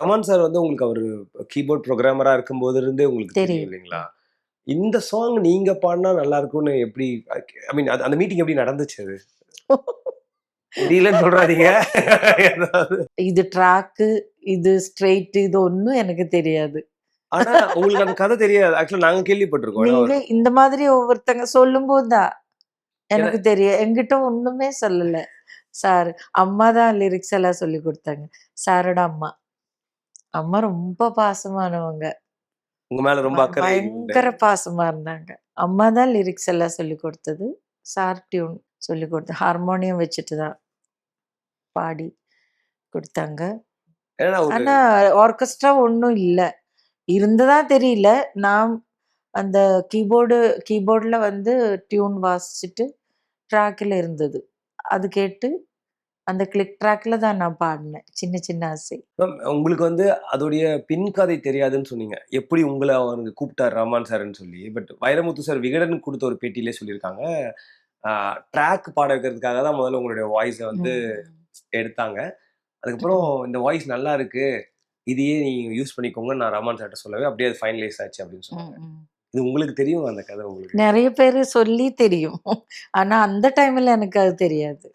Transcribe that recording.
Rahman sir வந்து உங்களுக்கு அவர் keyboard ப்ரோக்ராமரா இருக்கும்போது இருந்தே உங்களுக்கு தெரியும். இல்லைங்களா? இந்த சாங் நீங்க பாடினா நல்லா இருக்கும்னு எப்படி ஐ மீன் அந்த மீட்டிங் எப்படி நடந்துச்சு அது? முடியலன்னு சொல்றாதீங்க. இது ட்ராக்கு இது ஸ்ட்ரெயிட் இது ஒன்றும் எனக்கு தெரியாது. ஆனா உங்களுக்கு அந்த கதை தெரியாது. ஆக்சுவலா நாங்க கேள்விப்பட்டிருக்கோம். நீங்க இந்த மாதிரி ஒவ்வொருத்தங்க சொல்லும்போது தான் எனக்கு தெரியும். என்கிட்ட ஒண்ணுமே சொல்லல. சார் அம்மா தான் லிரிக்ஸ் எல்லாம் சொல்லி கொடுத்தாங்க. சாரோட அம்மா. அம்மா ரொம்ப பாசமானவங்க. உங்க மேல ரொம்ப பயங்கர பாசமா இருந்தாங்க. அம்மா தான் லிரிக்ஸ் எல்லாம் சொல்லி கொடுத்தது. சார் டியூன் சொல்லி கொடுத்து ஹார்மோனியம் வச்சுட்டு தான் பாடி கொடுத்தாங்க. ஆனா ஆர்கெஸ்ட்ரா ஒன்றும் இல்லை. இருந்ததா தெரியல. நான் அந்த கீபோர்டு கீபோர்டில் வந்து டியூன் வாசிச்சுட்டு ட்ராக்கில் இருந்தது. அது கேட்டு அந்த கிளிக் ட்ராக்ல தான் நான் பாடினேன். சின்ன சின்ன ஆசை. உங்களுக்கு வந்து அதோடைய பின் கதை தெரியாதுன்னு சொன்னீங்க. எப்படி உங்களை அவங்க கூப்பிட்டார் ரஹ்மான் சார்னு சொல்லி. பட் வைரமுத்து சார் விகடன் கொடுத்த ஒரு பேட்டியிலே சொல்லியிருக்காங்க. ட்ராக் பாட வைக்கிறதுக்காக தான் முதல்ல உங்களுடைய வாய்ஸை வந்து எடுத்தாங்க. அதுக்கப்புறம் இந்த வாய்ஸ் நல்லா இருக்கு. இதையே நீங்க யூஸ் பண்ணிக்கோங்க. நான் ரஹ்மான் சார்ட்ட சொல்லவே அப்படியே அது ஃபைனலைஸ் ஆச்சு அப்படின்னு சொன்னாங்க. இது உங்களுக்கு தெரியும் அந்த கதை உங்களுக்கு? நிறைய பேர் சொல்லி தெரியும். ஆனா அந்த டைம்ல எனக்கு அது தெரியாது.